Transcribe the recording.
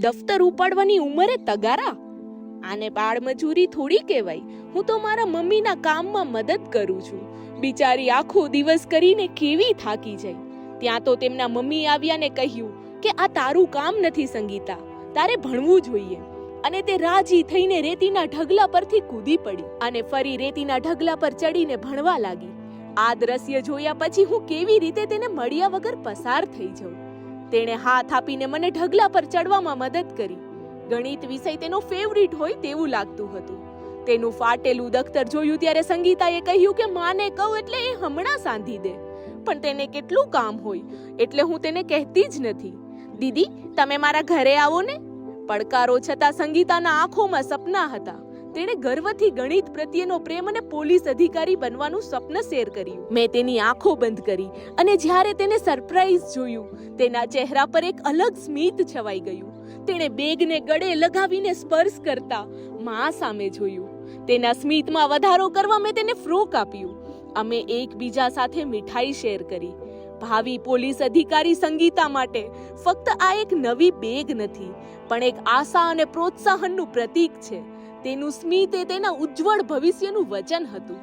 દફતર ઉપાડવાની ઉંમરે તગારા? આને બાળમજૂરી થોડી કહેવાય. હું તો મારા મમ્મીના કામમાં મદદ કરું છું. બિચારી આખો દિવસ કરીને કેવી થાકી જાય. ત્યાં તો તેમના મમ્મી આવ્યા ને કહ્યું કે આ તારું કામ નથી સંગીતા. તારે ભણવું જોઈએ. અને તે રાજી થઈને રેતીના ઢગલા પરથી કૂદી પડી અને ફરી રેતીના ઢગલા પર ચડીને ભણવા લાગી. આ દ્રશ્ય જોયા પછી હું કેવી રીતે તેને મળ્યા વગર પસાર થઈ જાઉં? તેણે હાથ આપીને મને ઢગલા પર ચડવામાં મદદ કરી. ગણિત વિષય તેનો ફેવરિટ હોય તેવું લાગતું હતું. તેનું ફાટેલું દખ્તર જોયું ત્યારે સંગીતાએ કહ્યું કે માને કહું એટલે એ હમણાં સાંધી દે. પણ તેને કેટલું કામ હોય, એટલે હું તેને કહેતી જ નથી. દીદી, તમે મારા ઘરે આવો ને. પડકારો છતાં સંગીતાના આંખોમાં સપના હતા. તેણે ગર્વથી ગણિત પ્રત્યેનો પ્રેમ અને પોલીસ અધિકારી બનવાનું સ્વપ્ન શેર કર્યું. મેં તેની આંખો બંધ કરી અને જ્યારે તેને સરપ્રાઈઝ જોયું, તેના ચહેરા પર એક અલગ સ્મિત છવાઈ ગયું. તેણે બેગને ગળે લગાવીને સ્પર્શ કરતા મા સામે જોયું. તેના સ્મિતમાં વધારો કરવા મેં તેને ફ્રોક આપ્યું. અમે એકબીજા સાથે મીઠાઈ શેર કરી. ભાવિ પોલીસ અધિકારી સંગીતા માટે ફક્ત આ એક નવી બેગ નથી, પણ એક આશા અને પ્રોત્સાહનનું પ્રતીક છે. તેનું સ્મિત એ તેના ઉજ્જવળ ભવિષ્યનું વચન હતું.